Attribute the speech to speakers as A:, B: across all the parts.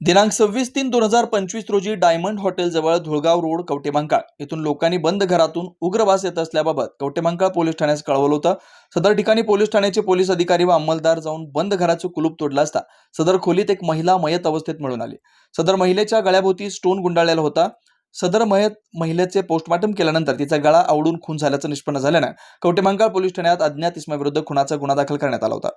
A: दिनांक सव्वीस तीन दोन हजार पंचवीस रोजी डायमंड हॉटेलजवळ धुळगाव रोड कवटेमांकाळ येथून लोकांनी बंद घरातून उग्रवास येत असल्याबाबत कवटेमांकाळ पोलीस ठाण्यास कळवलं होतं. सदर ठिकाणी पोलीस ठाण्याचे पोलीस अधिकारी व अंमलदार जाऊन बंद घराचं कुलूप तोडलं असता सदर खोलीत एक महिला मयत अवस्थेत मिळून आली. सदर महिलेच्या गळ्याभोवती स्टोन गुंडाळलेला होता. सदर मयत महिलेचे पोस्टमार्टम केल्यानंतर तिचा गळा आवडून खून झाल्याचं निष्पन्न झाल्यानं कवटेमांकाळ पोलीस ठाण्यात अज्ञात इसमाविरुद्ध खुनाचा गुन्हा दाखल करण्यात आला होता.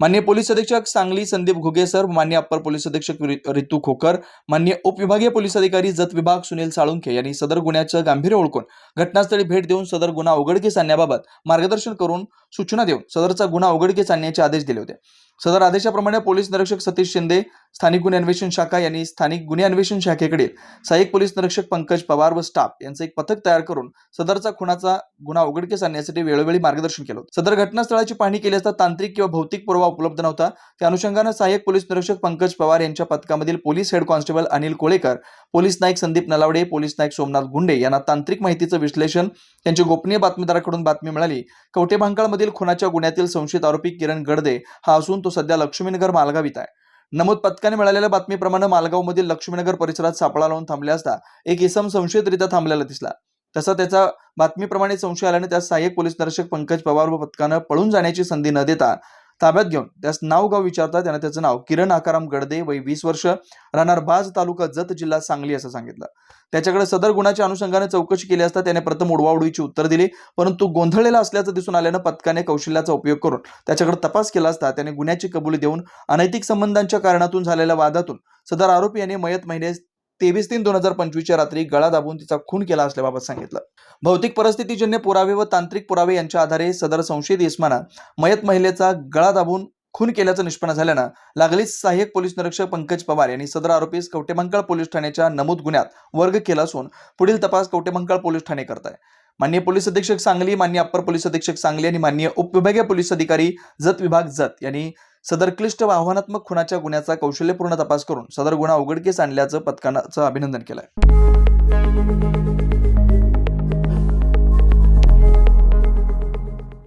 A: मान्य पोलीस अधीक्षक सांगली संदीप घुगे सर मान्य अप्पर पोलीस अधीक्षक रितू खोकर मान्य उपविभागीय पोलीस अधिकारी जत विभाग सुनील साळुंखे यांनी सदर गुन्ह्याचं गांभीर्य ओळखून घटनास्थळी भेट देऊन सदर गुन्हा उघडकीस आणण्याबाबत मार्गदर्शन करून सूचना देऊन सदरचा गुन्हा उघडकीस आणण्याचे आदेश दिले होते. सदर आदेशाप्रमाणे पोलीस निरीक्षक सतीश शिंदे स्थानिक गुन्हे अन्वेषण शाखा यांनी स्थानिक गुन्हे अन्वेषण शाखेकडील सहाय्यक पोलीस निरीक्षक पंकज पवार व स्टाफ यांचं एक पथक तयार करून सदरचा खुनाचा गुन्हा उघडकीस आणण्यासाठी वेळोवेळी मार्गदर्शन केलं होतं. सदर घटनास्थळाची पाहणी केली असता तांत्रिक किंवा भौतिक पुरावा उपलब्ध नव्हता त्या अनुषंगानं सहाय्यक पोलीस निरीक्षक पंकज पवार यांच्या पथकामधील police head constable Anil Kolekar police Naik Sandeep Nalawade police नाईक सोमनाथ गुंडे यांना तांत्रिक माहितीचं विश्लेषण त्यांची गोपनीय बातमीदाराकडून बातमी मिळाली कवटे भांकाळमधील खुनाच्या गुन्ह्यातील संशयित आरोपी किरण गडदे हा असून तो सध्या लक्ष्मीनगर मालगाव इथं आहे. नमूद पथकाने मिळालेल्या बातमीप्रमाणे मालगावमधील लक्ष्मीनगर परिसरात सापळा लावून थांबले असता एक इसम संशयितरित्या थांबलेला दिसला. तसा त्याचा बातमीप्रमाणे संशय आल्याने त्या सहाय्यक पोलीस निरीक्षक पंकज पवार व पथकानं पळून जाण्याची संधी न देता ताब्यात घेऊन. त्यास नाव गाव विचारता त्याने त्याचं नाव किरण आकाराम गडदे वय वीस वर्ष राहणार बाज तालुका जत जिल्हा सांगली असं सांगितलं. त्याच्याकडे सदर गुन्ह्याच्या अनुषंगाने चौकशी केली असता त्याने प्रथम उडवाउडवीची उत्तर दिली परंतु गोंधळलेला असल्याचं दिसून आल्यानं पथकाने कौशल्याचा उपयोग करून त्याच्याकडे तपास केला असता त्याने गुन्ह्याची कबुली देऊन अनैतिक संबंधांच्या कारणातून झालेल्या वादातून सदर आरोपी यांनी मयत महिने तेवीस तीन दोन हजार पंचवीसच्या रात्री गळा दाबून तिचा खून केला असल्याबाबत सांगितलं. भौतिक परिस्थितीजन्य पुरावे व तांत्रिक पुरावे यांच्या आधारे सदर संशयित इस्माना मयत महिलेचा गळा दाबून खून केल्याचं निष्पन्न झाल्यानं लागलीच सहाय्यक पोलीस निरीक्षक पंकज पवार यांनी सदर आरोपीस कवटेमंकाळ पोलीस ठाण्याच्या नमूद गुन्ह्यात वर्ग केला असून पुढील तपास कवटेमंकाळ पोलीस ठाणे करत आहे. मान्य पोलीस अधीक्षक सांगली मान्य अप्पर पोलीस अधीक्षक सांगली आणि मान्य उपविभागीय पोलीस अधिकारी जत विभाग जत यांनी सदर क्लिष्ट व आव्हानात्मक खुनाच्या गुन्ह्याचा कौशल्यपूर्ण तपास करून सदर गुन्हा उघडकीस आणल्याचं पथकाचं अभिनंदन केलंय.